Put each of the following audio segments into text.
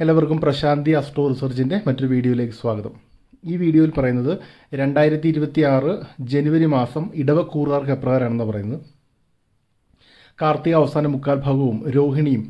എല്ലാവർക്കും പ്രശാന്തി അസ്ട്രോ റിസർച്ചിന്റെ മറ്റൊരു വീഡിയോയിലേക്ക് സ്വാഗതം. ഈ വീഡിയോയിൽ പറയുന്നത് രണ്ടായിരത്തി ഇരുപത്തി ആറ് ജനുവരി മാസം ഇടവക്കൂറുകാർക്ക് എപ്രകാരമാണെന്ന് പറയുന്നത്. കാർത്തിക അവസാന മുക്കാൽ ഭാഗവും രോഹിണിയും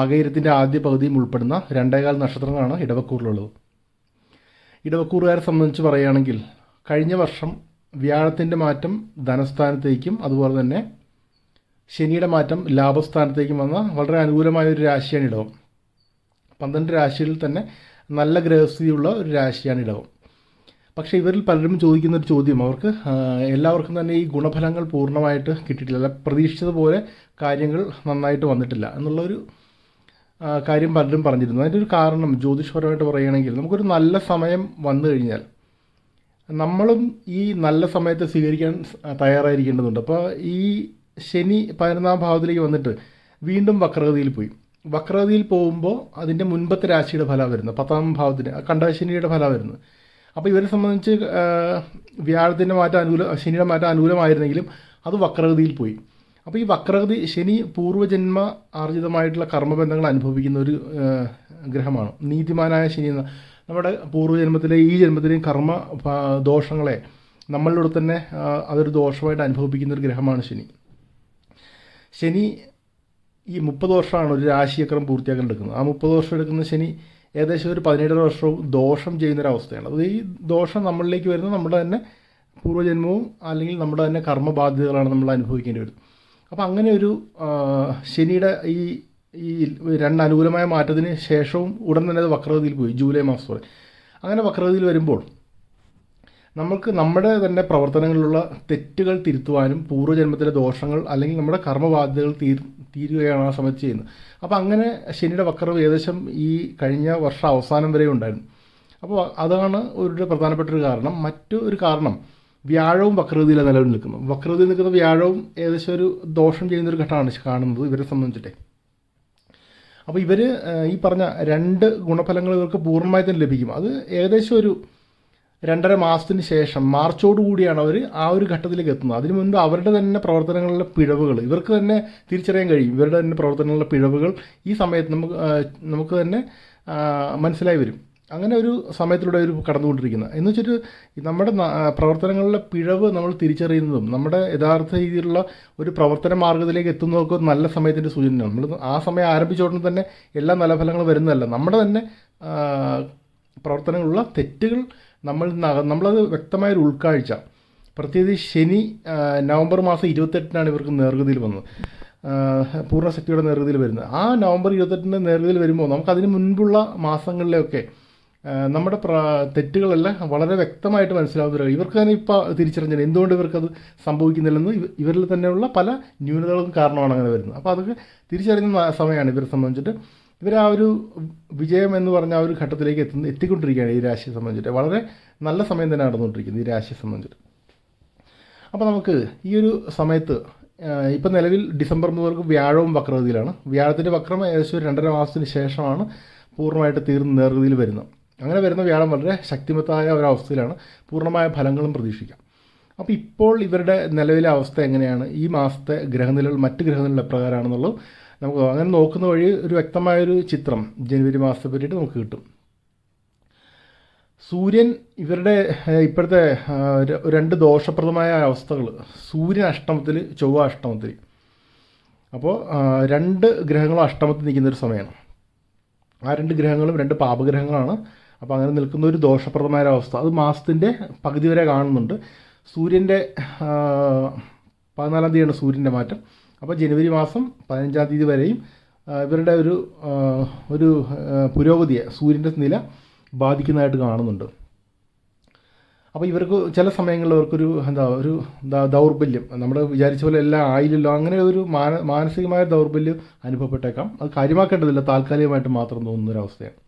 മകയിരത്തിന്റെ ആദ്യ പകുതിയും ഉൾപ്പെടുന്ന രണ്ടേകാൽ നക്ഷത്രങ്ങളാണ് ഇടവക്കൂറിലുള്ളത്. ഇടവക്കൂറുകാരെ സംബന്ധിച്ച് പറയുകയാണെങ്കിൽ കഴിഞ്ഞ വർഷം വ്യാഴത്തിന്റെ മാറ്റം ധനസ്ഥാനത്തേക്കും അതുപോലെ തന്നെ ശനിയുടെ മാറ്റം ലാഭസ്ഥാനത്തേക്കും വന്ന വളരെ അനുകൂലമായ ഒരു രാശിയാണ് ഇടവം. പന്ത്രണ്ട് രാശിയിൽ തന്നെ നല്ല ഗ്രഹസ്ഥിതിയുള്ള ഒരു രാശിയാണ് ഇടവം. പക്ഷേ ഇവരിൽ പലരും ചോദിക്കുന്ന ഒരു ചോദ്യം അവർക്ക് എല്ലാവർക്കും തന്നെ ഈ ഗുണഫലങ്ങൾ പൂർണമായിട്ട് കിട്ടിയിട്ടില്ല അല്ല പ്രതീക്ഷിച്ചതുപോലെ കാര്യങ്ങൾ നന്നായിട്ട് വന്നിട്ടില്ല എന്നുള്ളൊരു കാര്യം പലരും പറഞ്ഞിരുന്നു. അതിന്റെ ഒരു കാരണം ജ്യോതിഷപരമായിട്ട് പറയുകയാണെങ്കിൽ നമുക്കൊരു നല്ല സമയം വന്നു കഴിഞ്ഞാൽ നമ്മളും ഈ നല്ല സമയത്തെ സ്വീകരിക്കാൻ തയ്യാറായിരിക്കേണ്ടതുണ്ട്. അപ്പോൾ ഈ ശനി പതിനൊന്നാം ഭാവത്തിലേക്ക് വന്നിട്ട് വീണ്ടും വക്രഗതിയിൽ പോയി. വക്രഗതിയിൽ പോകുമ്പോൾ അതിന്റെ മുൻപത്തെ രാശിയുടെ ഫലമാണ് വരുന്നത് പത്താം ഭാവത്തിന് കണ്ടശനിയുടെ ഫലമാണ് വരുന്നത് അപ്പോൾ ഇവരെ സംബന്ധിച്ച് വ്യാഴത്തിന്റെ മാറ്റം അനുകൂല ശനിയുടെ മാറ്റം അനുകൂലമായിരുന്നെങ്കിലും അത് വക്രഗതിയിൽ പോയി. അപ്പോൾ ഈ വക്രഗതി ശനി പൂർവജന്മ ആർജിതമായിട്ടുള്ള കർമ്മബന്ധങ്ങൾ അനുഭവിക്കുന്ന ഒരു ഗ്രഹമാണ്. നീതിമാനായ ശനി എന്ന നമ്മുടെ പൂർവജന്മത്തിലെ ഈ ജന്മത്തിലെയും കർമ്മ ദോഷങ്ങളെ നമ്മളിലൂടെ തന്നെ അതൊരു ദോഷമായിട്ട് അനുഭവിക്കുന്ന ഒരു ഗ്രഹമാണ് ശനി. ശനി ഈ മുപ്പത് വർഷമാണ് ഒരു രാശിചക്രം പൂർത്തിയാക്കാൻ എടുക്കുന്നത്. ആ മുപ്പത് വർഷം എടുക്കുന്ന ശനി ഏകദേശം ഒരു പതിനേഴര വർഷവും ദോഷം ചെയ്യുന്നൊരവസ്ഥയാണ്. അത് ഈ ദോഷം നമ്മളിലേക്ക് വരുന്നത് നമ്മുടെ തന്നെ പൂർവജന്മവും അല്ലെങ്കിൽ നമ്മുടെ തന്നെ കർമ്മബാധ്യതകളാണ് നമ്മൾ അനുഭവിക്കേണ്ടി വരുന്നത് അപ്പോൾ അങ്ങനെ ഒരു ശനിയുടെ ഈ ഈ രണ്ട് അനുകൂലമായ മാറ്റത്തിന് ശേഷവും ഉടൻ തന്നെ അത് വക്രഗതിയിൽ പോയി ജൂലൈ മാസം വരെ അങ്ങനെ വക്രഗതിയിൽ വരുമ്പോൾ നമുക്ക് നമ്മുടെ തന്നെ പ്രവർത്തനങ്ങളിലുള്ള തെറ്റുകൾ തിരുത്തുവാനും പൂർവജന്മത്തിലെ ദോഷങ്ങൾ അല്ലെങ്കിൽ നമ്മുടെ കർമ്മബാധ്യതകൾ തീർ തീരുകയാണ് ആ സമയത്ത് ചെയ്യുന്നത്. അപ്പോൾ അങ്ങനെ ശനിയുടെ വക്രവ് ഏകദേശം ഈ കഴിഞ്ഞ വർഷം അവസാനം വരെ ഉണ്ടായിരുന്നു. അപ്പോൾ അതാണ് ഒരു പ്രധാനപ്പെട്ട ഒരു കാരണം. മറ്റു ഒരു കാരണം വ്യാഴവും വക്രതിയിലെ നിലവിൽ നിൽക്കുന്നു. വക്രതയിൽ നിൽക്കുന്ന വ്യാഴവും ഏകദേശം ഒരു ദോഷം ചെയ്യുന്ന ഒരു ഘട്ടമാണ് കാണുന്നത് ഇവരെ സംബന്ധിച്ചിട്ടേ. അപ്പോൾ ഇവർ ഈ പറഞ്ഞ രണ്ട് ഗുണഫലങ്ങൾ ഇവർക്ക് പൂർണമായി തന്നെ ലഭിക്കും. അത് ഏകദേശം ഒരു രണ്ടര മാസത്തിന് ശേഷം മാർച്ചോടുകൂടിയാണ് അവർ ആ ഒരു ഘട്ടത്തിലേക്ക് എത്തുന്നത്. അതിനു മുൻപ് അവരുടെ തന്നെ പ്രവർത്തനങ്ങളിലെ പിഴവുകൾ ഇവർക്ക് തന്നെ തിരിച്ചറിയാൻ കഴിയും. ഇവരുടെ തന്നെ പ്രവർത്തനങ്ങളിലെ പിഴവുകൾ ഈ സമയത്ത് നമുക്ക് നമുക്ക് തന്നെ മനസ്സിലായി വരും. അങ്ങനെ ഒരു സമയത്തിലൂടെ ഒരു കടന്നുകൊണ്ടിരിക്കുന്നത് എന്ന് വെച്ചിട്ട് നമ്മുടെ പ്രവർത്തനങ്ങളിലെ പിഴവ് നമ്മൾ തിരിച്ചറിയുന്നതും നമ്മുടെ യഥാർത്ഥ രീതിയിലുള്ള ഒരു പ്രവർത്തന മാർഗത്തിലേക്ക് എത്തുന്നതൊക്കെ നല്ല സമയത്തിന്റെ സൂചനയാണ്. നമ്മൾ ആ സമയം ആരംഭിച്ച തന്നെ എല്ലാ നല്ല ഫലങ്ങളും വരുന്നതല്ല. നമ്മുടെ തന്നെ പ്രവർത്തനങ്ങളുള്ള തെറ്റുകൾ നമ്മൾ നമ്മളത് വ്യക്തമായൊരു ഉൾക്കാഴ്ച. പ്രത്യേകിച്ച് ശനി നവംബർ മാസം ഇരുപത്തെട്ടിനാണ് ഇവർക്ക് നേർഗതിയിൽ വന്നത്. പൂർണ പൂർണശക്തിയുടെ നേർഗതിയിൽ വരുന്നത്. ആ നവംബർ ഇരുപത്തെട്ടിന്റെ നേർഗതിയിൽ വരുമ്പോൾ നമുക്കതിന് മുൻപുള്ള മാസങ്ങളിലൊക്കെ നമ്മുടെ തെറ്റുകളെല്ലാം വളരെ വ്യക്തമായിട്ട് മനസ്സിലാവുന്ന ഇവർക്ക് തന്നെ ഇപ്പോൾ തിരിച്ചറിഞ്ഞത് എന്തുകൊണ്ട് ഇവർക്കത് സംഭവിക്കുന്നില്ലെന്ന് ഇവ- ഇവരിൽ തന്നെയുള്ള പല ന്യൂനതകൾക്കും കാരണമാണ് അങ്ങനെ വരുന്നത്. അപ്പോൾ അതൊക്കെ തിരിച്ചറിയുന്ന സമയമാണ് ഇവരെ സംബന്ധിച്ചിട്ട്. ഇവർ ആ ഒരു വിജയം എന്ന് പറഞ്ഞ ആ ഒരു ഘട്ടത്തിലേക്ക് എത്തുന്ന എത്തിക്കൊണ്ടിരിക്കുകയാണ് ഈ രാശിയെ സംബന്ധിച്ചിട്ട്. വളരെ നല്ല സമയം തന്നെ നടന്നുകൊണ്ടിരിക്കുന്നത് ഈ രാശിയെ സംബന്ധിച്ചിട്ട്. അപ്പോൾ നമുക്ക് ഈ ഒരു സമയത്ത് ഇപ്പം നിലവിൽ ഡിസംബർ മുതൽക്ക് വ്യാഴവും വക്രഗതിയിലാണ്. വ്യാഴത്തിന്റെ വക്രം ഏകദേശം ഒരു രണ്ടര മാസത്തിന് ശേഷമാണ് പൂർണമായിട്ട് തീർന്ന് നേർഗതിയിൽ വരുന്നത്. അങ്ങനെ വരുന്ന വ്യാഴം വളരെ ശക്തിമത്തായ ഒരവസ്ഥയിലാണ് പൂർണമായ ഫലങ്ങളും പ്രതീക്ഷിക്കാം. അപ്പോൾ ഇപ്പോൾ ഇവരുടെ നിലവിലെ അവസ്ഥ എങ്ങനെയാണ്? ഈ മാസത്തെ ഗ്രഹനിലകൾ മറ്റ് ഗ്രഹനിലകൾ എപ്രകാരമാണെന്നുള്ളത് നമുക്ക് അങ്ങനെ നോക്കുന്ന വഴി ഒരു വ്യക്തമായൊരു ചിത്രം ജനുവരി മാസത്തെ പറ്റിയിട്ട് നമുക്ക് കിട്ടും. സൂര്യൻ ഇവരുടെ ഇപ്പോഴത്തെ രണ്ട് ദോഷപ്രദമായ അവസ്ഥകൾ സൂര്യൻ അഷ്ടമത്തിൽ ചൊവ്വ അഷ്ടമത്തിൽ. അപ്പോൾ രണ്ട് ഗ്രഹങ്ങളും അഷ്ടമത്തിൽ നിൽക്കുന്ന ഒരു സമയമാണ്. ആ രണ്ട് ഗ്രഹങ്ങളും രണ്ട് പാപഗ്രഹങ്ങളാണ്. അപ്പോൾ അങ്ങനെ നിൽക്കുന്ന ഒരു ദോഷപ്രദമായ അവസ്ഥ. അത് മാസത്തിന്റെ പകുതി വരെ കാണുന്നുണ്ട്. സൂര്യന്റെ പതിനാലാം തീയതിയാണ് സൂര്യന്റെ മാറ്റം. അപ്പോൾ ജനുവരി മാസം പതിനഞ്ചാം തീയതി വരെയും ഇവരുടെ ഒരു ഒരു പുരോഗതിയെ സൂര്യന്റെ നില ബാധിക്കുന്നതായിട്ട് കാണുന്നുണ്ട്. അപ്പോൾ ഇവർക്ക് ചില സമയങ്ങളിൽ അവർക്കൊരു എന്താ ഒരു ദൗർബല്യം. നമ്മൾ വിചാരിച്ച പോലെ എല്ലാം ആയില്ലല്ലോ. അങ്ങനെ ഒരു മാന മാനസികമായ ദൗർബല്യം അനുഭവപ്പെട്ടേക്കാം. അത് കാര്യമാക്കേണ്ടതില്ല. താൽക്കാലികമായിട്ട് മാത്രം തോന്നുന്ന ഒരു അവസ്ഥയാണ്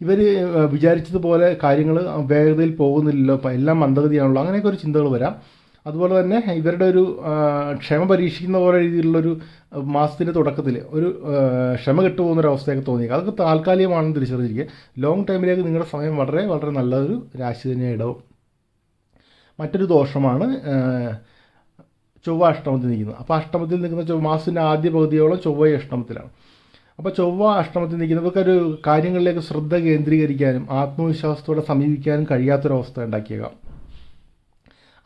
ഇവർ വിചാരിച്ചതുപോലെ കാര്യങ്ങൾ വേഗതയിൽ പോകുന്നില്ലല്ലോ. എല്ലാം മന്ദഗതിയാണല്ലോ. അങ്ങനെയൊക്കെ ഒരു ചിന്തകൾ വരാം. അതുപോലെ തന്നെ ഇവരുടെ ഒരു ക്ഷമ പരീക്ഷിക്കുന്ന പോലെ രീതിയിലുള്ളൊരു മാസത്തിന്റെ തുടക്കത്തിൽ ഒരു ക്ഷമ കെട്ടുപോകുന്ന ഒരു അവസ്ഥയൊക്കെ തോന്നിയേക്കാം. അതൊക്കെ താൽക്കാലികമാണെന്ന് തിരിച്ചറിഞ്ഞിരിക്കുക. ലോങ് ടൈമിലേക്ക് നിങ്ങളുടെ സമയം വളരെ വളരെ നല്ലൊരു രാശി തന്നെ ഇടവും. മറ്റൊരു ദോഷമാണ് ചൊവ്വ അഷ്ടമത്തിൽ നിൽക്കുന്നത്. അപ്പോൾ അഷ്ടമത്തിൽ നിൽക്കുന്ന ചൊവ്വ മാസത്തിന്റെ ആദ്യ പകുതിയോളം ചൊവ്വ അഷ്ടമത്തിലാണ്. അപ്പോൾ ചൊവ്വ അഷ്ടമത്തിൽ നിൽക്കുന്നവർക്കൊരു കാര്യങ്ങളിലേക്ക് ശ്രദ്ധ കേന്ദ്രീകരിക്കാനും ആത്മവിശ്വാസത്തോടെ സമീപിക്കാനും കഴിയാത്തൊരവസ്ഥ ഉണ്ടാക്കിയേക്കാം.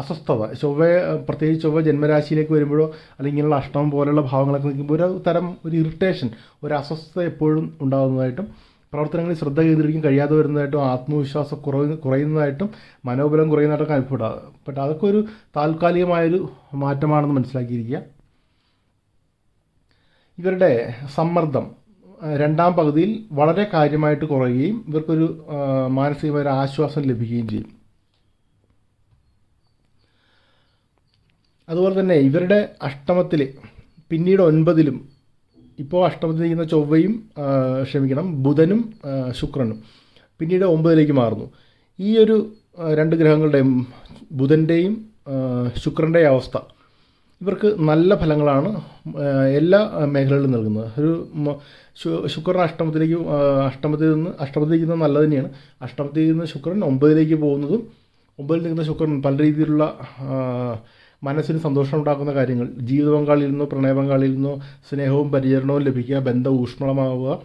അസ്വസ്ഥത. ചൊവ്വ പ്രത്യേകിച്ച് ചൊവ്വ ജന്മരാശിയിലേക്ക് വരുമ്പോഴോ അല്ലെങ്കിൽ ഇങ്ങനെയുള്ള അഷ്ടമം പോലുള്ള ഭാവങ്ങളൊക്കെ നിൽക്കുമ്പോൾ ഒരു തരം ഒരു ഇറിറ്റേഷൻ ഒരു അസ്വസ്ഥത എപ്പോഴും ഉണ്ടാകുന്നതായിട്ടും പ്രവർത്തനങ്ങളിൽ ശ്രദ്ധ കേന്ദ്രീകരിക്കാൻ കഴിയാതെ വരുന്നതായിട്ടും ആത്മവിശ്വാസം കുറവ് കുറയുന്നതായിട്ടും മനോബലം കുറയുന്നതായിട്ടൊക്കെ അനുഭവപ്പെടാം അതൊക്കെ ഒരു താൽക്കാലികമായൊരു മാറ്റമാണെന്ന് മനസ്സിലാക്കിയിരിക്കുക. ഇവരുടെ സമ്മർദ്ദം രണ്ടാം പകുതിയിൽ വളരെ കാര്യമായിട്ട് കുറയുകയും ഇവർക്കൊരു മാനസികമായ ഒരു ആശ്വാസം ലഭിക്കുകയും ചെയ്യും. അതുപോലെ തന്നെ ഇവരുടെ അഷ്ടമത്തിൽ പിന്നീട് ഒൻപതിലും ഇപ്പോൾ അഷ്ടമത്തിൽ നിൽക്കുന്ന ചൊവ്വയും ക്ഷമിക്കണം ബുധനും ശുക്രനും പിന്നീട് ഒമ്പതിലേക്ക് മാറുന്നു. ഈ ഒരു രണ്ട് ഗ്രഹങ്ങളുടെയും ബുധന്റെയും ശുക്രന്റെയും അവസ്ഥ ഇവർക്ക് നല്ല ഫലങ്ങളാണ് എല്ലാ മേഖലകളിലും നൽകുന്നത്. ഒരു ശുക്രൻ അഷ്ടമത്തിലേക്ക് അഷ്ടമത്തിൽ നിന്ന് അഷ്ടമത്തിൽ നിൽക്കുന്നത് നല്ലത് തന്നെയാണ്. അഷ്ടമത്തിൽ നിന്ന് ശുക്രൻ ഒമ്പതിലേക്ക് പോകുന്നതും ഒമ്പതിൽ നിൽക്കുന്ന ശുക്രൻ പല രീതിയിലുള്ള മനസ്സിന് സന്തോഷം ഉണ്ടാക്കുന്ന കാര്യങ്ങൾ. ജീവിത പങ്കാളിയിൽ നിന്നോ പ്രണയ പങ്കാളിയിൽ നിന്നോ സ്നേഹവും പരിചരണവും ലഭിക്കുക ബന്ധം ഊഷ്മളമാവുക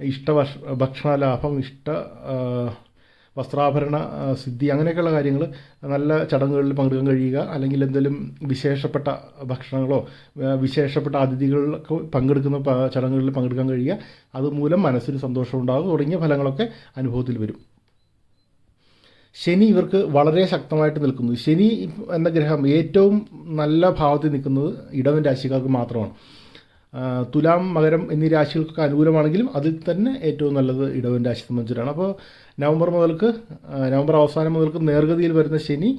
ഇഷ്ട ഭക്ഷ- ഭക്ഷണ ലാഭം ഇഷ്ട വസ്ത്രാഭരണ സിദ്ധി അങ്ങനെയൊക്കെയുള്ള കാര്യങ്ങൾ നല്ല ചടങ്ങുകളിൽ പങ്കെടുക്കാൻ കഴിയുക. അല്ലെങ്കിൽ എന്തെങ്കിലും വിശേഷപ്പെട്ട ഭക്ഷണങ്ങളോ വിശേഷപ്പെട്ട അതിഥികളിലൊക്കെ പങ്കെടുക്കുന്ന ചടങ്ങുകളിൽ പങ്കെടുക്കാൻ കഴിയുക. അതുമൂലം മനസ്സിന് സന്തോഷം ഉണ്ടാകും തുടങ്ങിയ ഫലങ്ങളൊക്കെ അനുഭവത്തിൽ വരും. ശനി ഇവർക്ക് വളരെ ശക്തമായിട്ട് നിൽക്കുന്നു. ശനി എന്ന ഗ്രഹം ഏറ്റവും നല്ല ഭാവത്തിൽ നിൽക്കുന്നത് ഇടവൻ രാശിക്കാർക്ക് മാത്രമാണ്. തുലാം മകരം എന്നീ രാശികൾക്കൊക്കെ അനുകൂലമാണെങ്കിലും അതിൽ തന്നെ ഏറ്റവും നല്ലത് ഇടവൻ രാശി സംബന്ധിച്ചിട്ടാണ്. അപ്പോൾ നവംബർ മുതൽക്ക് നവംബർ അവസാനം മുതൽക്ക് നേർഗതിയിൽ വരുന്ന ശനി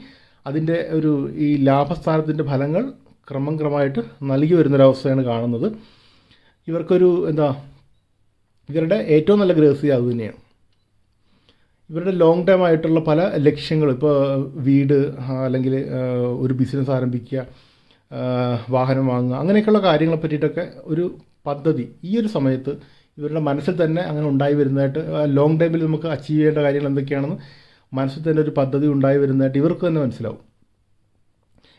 അതിന്റെ ഒരു ഈ ലാഭസ്ഥാനത്തിന്റെ ഫലങ്ങൾ ക്രമം ക്രമമായിട്ട് നൽകി വരുന്നൊരവസ്ഥയാണ് കാണുന്നത്. ഇവർക്കൊരു എന്താ ഇവരുടെ ഏറ്റവും നല്ല ഗ്രഹസ്ഥിതി അത് തന്നെയാണ്. ഇവരുടെ ലോങ് ടൈം ആയിട്ടുള്ള പല ലക്ഷ്യങ്ങൾ ഇപ്പോൾ വീട് അല്ലെങ്കിൽ ഒരു ബിസിനസ് ആരംഭിക്കുക വാഹനം വാങ്ങുക അങ്ങനെയൊക്കെയുള്ള കാര്യങ്ങളെ പറ്റിയിട്ടൊക്കെ ഒരു പദ്ധതി ഈ ഒരു സമയത്ത് ഇവരുടെ മനസ്സിൽ തന്നെ അങ്ങനെ ഉണ്ടായി വരുന്നതായിട്ട് ലോങ് ടൈമിൽ നമുക്ക് അച്ചീവ് ചെയ്യേണ്ട കാര്യങ്ങൾ എന്തൊക്കെയാണെന്ന് മനസ്സിൽ തന്നെ ഒരു പദ്ധതി ഉണ്ടായി വരുന്നതായിട്ട് ഇവർക്ക് തന്നെ മനസ്സിലാവും.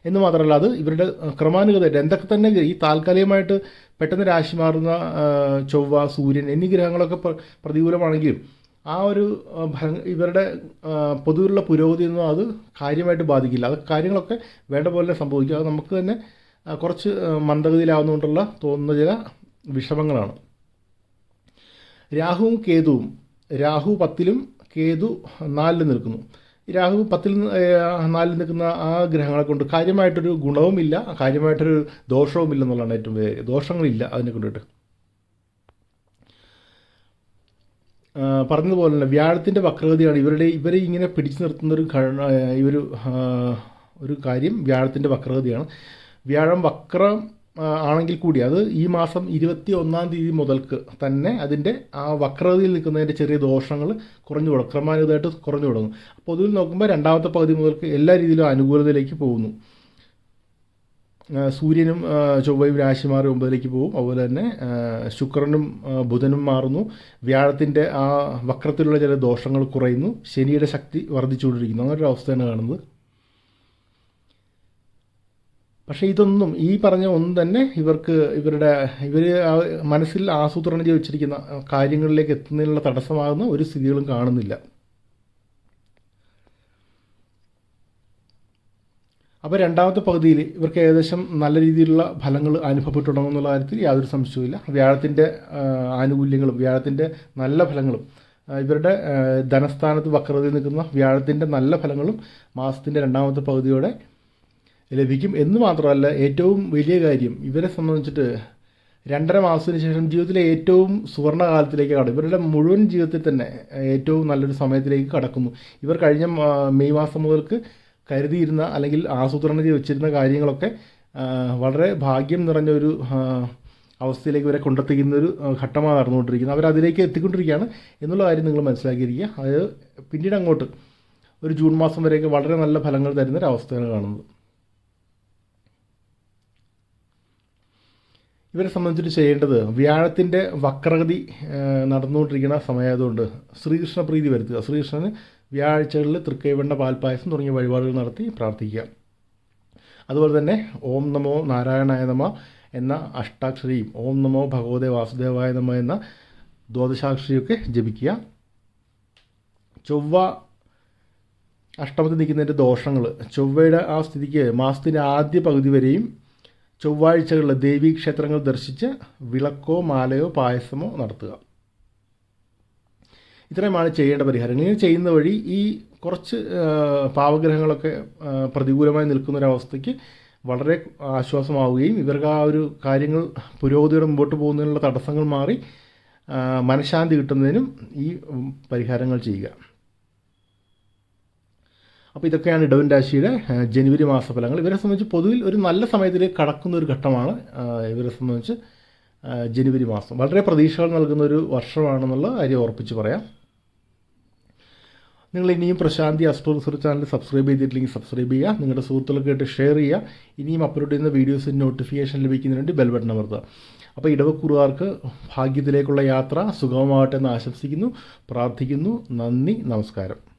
എന്ന് മാത്രമല്ല അത് ഇവരുടെ ക്രമാനുഗതമായിട്ട് എന്തൊക്കെ തന്നെ ഈ താൽക്കാലികമായിട്ട് പെട്ടെന്ന് രാശി മാറുന്ന ചൊവ്വ സൂര്യൻ എന്നീ ഗ്രഹങ്ങളൊക്കെ പ്രതികൂലമാണെങ്കിലും ആ ഒരു ഇവരുടെ പൊതുവിലുള്ള പുരോഗതിയൊന്നും അത് കാര്യമായിട്ട് ബാധിക്കില്ല. അത് കാര്യങ്ങളൊക്കെ വേണ്ട പോലെ സംഭവിക്കും. അത് നമുക്ക് തന്നെ കുറച്ച് മന്ദഗതിയിലാവുന്നതുകൊണ്ടുള്ള തോന്നുന്ന ചില വിഷമങ്ങളാണ്. രാഹുവും കേതുവും രാഹു പത്തിലും കേതു നാലിലും നിൽക്കുന്നു. രാഹു പത്തിൽ നാലിൽ നിൽക്കുന്ന ആ ഗ്രഹങ്ങളെ കൊണ്ട് കാര്യമായിട്ടൊരു ഗുണവുമില്ല കാര്യമായിട്ടൊരു ദോഷവുമില്ല എന്നുള്ളതാണ് ഏറ്റവും. ദോഷങ്ങളില്ല അതിനെ കൊണ്ടിട്ട്. ആ, പറഞ്ഞതുപോലെ തന്നെ വ്യാഴത്തിന്റെ വക്രഗതിയാണ്. ഇവരുടെ ഇവരെ ഇങ്ങനെ പിടിച്ചു നിർത്തുന്ന ഒരു ഈ ഒരു ഒരു കാര്യം വ്യാഴത്തിന്റെ വക്രഗതിയാണ്. വ്യാഴം വക്രം ആണെങ്കിൽ കൂടി അത് ഈ മാസം ഇരുപത്തി ഒന്നാം തീയതി മുതൽക്ക് തന്നെ അതിന്റെ ആ വക്രതയിൽ നിൽക്കുന്നതിന്റെ ചെറിയ ദോഷങ്ങൾ കുറഞ്ഞു തുടങ്ങും ക്രമാനുഗതമായിട്ട് കുറഞ്ഞു തുടങ്ങും പൊതുവിൽ നോക്കുമ്പോൾ രണ്ടാമത്തെ പകുതി മുതൽക്ക് എല്ലാ രീതിയിലും അനുകൂലതയിലേക്ക് പോകുന്നു. സൂര്യനും ചൊവ്വയും രാശി മാറി ഒമ്പതിലേക്ക് പോകും. അതുപോലെ തന്നെ ശുക്രനും ബുധനും മാറുന്നു. വ്യാഴത്തിന്റെ ആ വക്രത്തിലുള്ള ചില ദോഷങ്ങൾ കുറയുന്നു. ശനിയുടെ ശക്തി വർദ്ധിച്ചുകൊണ്ടിരിക്കുന്നു. അങ്ങനെ ഒരു അവസ്ഥയാണ് കാണുന്നത്. പക്ഷേ ഇതൊന്നും ഈ പറഞ്ഞ ഒന്നും തന്നെ ഇവർക്ക് ഇവരുടെ ഇവർ മനസ്സിൽ ആസൂത്രണം ചെയ്ത് വെച്ചിരിക്കുന്ന കാര്യങ്ങളിലേക്ക് എത്തുന്നതിനുള്ള തടസ്സമാകുന്ന ഒരു സ്ഥിതികളും കാണുന്നില്ല. അപ്പോൾ രണ്ടാമത്തെ പകുതിയിൽ ഇവർക്ക് ഏകദേശം നല്ല രീതിയിലുള്ള ഫലങ്ങൾ അനുഭവപ്പെട്ടു കാര്യത്തിൽ യാതൊരു സംശയവുമില്ല. വ്യാഴത്തിന്റെ ആനുകൂല്യങ്ങളും വ്യാഴത്തിന്റെ നല്ല ഫലങ്ങളും ഇവരുടെ ധനസ്ഥാനത്ത് വക്രതയിൽ നിൽക്കുന്ന വ്യാഴത്തിന്റെ നല്ല ഫലങ്ങളും മാസത്തിന്റെ രണ്ടാമത്തെ പകുതിയോടെ ലഭിക്കും. എന്ന് മാത്രമല്ല ഏറ്റവും വലിയ കാര്യം ഇവരെ സംബന്ധിച്ചിട്ട് രണ്ടര മാസത്തിന് ശേഷം ജീവിതത്തിലെ ഏറ്റവും സുവർണകാലത്തിലേക്ക് കടക്കും. ഇവരുടെ മുഴുവൻ ജീവിതത്തിൽ തന്നെ ഏറ്റവും നല്ലൊരു സമയത്തിലേക്ക് കടക്കുന്നു. ഇവർ കഴിഞ്ഞ മെയ് മാസം മുതൽക്ക് കരുതിയിരുന്ന അല്ലെങ്കിൽ ആസൂത്രണം ചെയ്ത് വെച്ചിരുന്ന കാര്യങ്ങളൊക്കെ വളരെ ഭാഗ്യം നിറഞ്ഞ ഒരു അവസ്ഥയിലേക്ക് വരെ കൊണ്ടെത്തിക്കുന്ന ഒരു ഘട്ടമാണ് നടന്നുകൊണ്ടിരിക്കുന്നത്. അവരതിലേക്ക് എത്തിക്കൊണ്ടിരിക്കുകയാണ് എന്നുള്ള കാര്യം നിങ്ങൾ മനസ്സിലാക്കിയിരിക്കുക. അത് പിന്നീട് അങ്ങോട്ട് ഒരു ജൂൺ മാസം വരെയൊക്കെ വളരെ നല്ല ഫലങ്ങൾ തരുന്ന ഒരു അവസ്ഥയാണ് കാണുന്നത്. ഇവരെ സംബന്ധിച്ചിട്ട് ചെയ്യേണ്ടത് വ്യാഴത്തിന്റെ വക്രഗതി നടന്നുകൊണ്ടിരിക്കുന്ന സമയമായതുകൊണ്ട് ശ്രീകൃഷ്ണ പ്രീതി വരുത്തുക. ശ്രീകൃഷ്ണന് വ്യാഴാഴ്ചകളിൽ തൃക്കൈവണ്ണ പാൽപ്പായസം തുടങ്ങിയ വഴിപാടുകൾ നടത്തി പ്രാർത്ഥിക്കുക. അതുപോലെ തന്നെ ഓം നമോ നാരായണായ നമ എന്ന അഷ്ടാക്ഷരിയും ഓം നമോ ഭഗവതേ വാസുദേവായ നമ എന്ന ദ്വാദശാക്ഷരിയൊക്കെ ജപിക്കുക. ചൊവ്വ അഷ്ടമത്തിൽ നിൽക്കുന്നതിന്റെ ദോഷങ്ങൾ. ചൊവ്വയുടെ ആ സ്ഥിതിക്ക് മാസത്തിന്റെ ആദ്യ പകുതി വരെയും ചൊവ്വാഴ്ചകളിൽ ദേവീക്ഷേത്രങ്ങൾ ദർശിച്ച് വിളക്കോ മാലയോ പായസമോ നടത്തുക. ഇത്രയുമാണ് ചെയ്യേണ്ട പരിഹാരം. ഇങ്ങനെ ചെയ്യുന്ന വഴി ഈ കുറച്ച് പാവഗ്രഹങ്ങളൊക്കെ പ്രതികൂലമായി നിൽക്കുന്ന ഒരവസ്ഥയ്ക്ക് വളരെ ആശ്വാസമാവുകയും ഇവർക്ക് ആ ഒരു കാര്യങ്ങൾ പുരോഗതിയുടെ മുമ്പോട്ട് പോകുന്നതിനുള്ള തടസ്സങ്ങൾ മാറി മനഃശാന്തി കിട്ടുന്നതിനും ഈ പരിഹാരങ്ങൾ ചെയ്യുക. അപ്പോൾ ഇതൊക്കെയാണ് ഇടവൻ രാശിയുടെ ജനുവരി മാസ ഫലങ്ങൾ ഇവരെ സംബന്ധിച്ച് പൊതുവിൽ ഒരു നല്ല സമയത്തിലേക്ക് കടക്കുന്ന ഒരു ഘട്ടമാണ് ഇവരെ സംബന്ധിച്ച് ജനുവരി മാസം. വളരെ പ്രതീക്ഷകൾ നൽകുന്ന ഒരു വർഷമാണെന്നുള്ള കാര്യം ഉറപ്പിച്ച് പറയാം. നിങ്ങൾ ഇനിയും Prashanthi astro research channel subscribe ചെയ്തിട്ടില്ലെങ്കിൽ സബ്സ്ക്രൈബ് ചെയ്യുക. നിങ്ങളുടെ സുഹൃത്തുക്കൾക്കായിട്ട് ഷെയർ ചെയ്യുക. ഇനിയും അപ്ലോഡ് ചെയ്യുന്ന വീഡിയോസ് നോട്ടിഫിക്കേഷൻ ലഭിക്കുന്നതിന് വേണ്ടി ബെൽ ബട്ടൺ അമർത്തുക. അപ്പോൾ ഇടവക്കുറുകാർക്ക് ഭാഗ്യത്തിലേക്കുള്ള യാത്ര സുഗമമാകട്ടെ എന്ന് ആശംസിക്കുന്നു. പ്രാർത്ഥിക്കുന്നു. നന്ദി. നമസ്കാരം.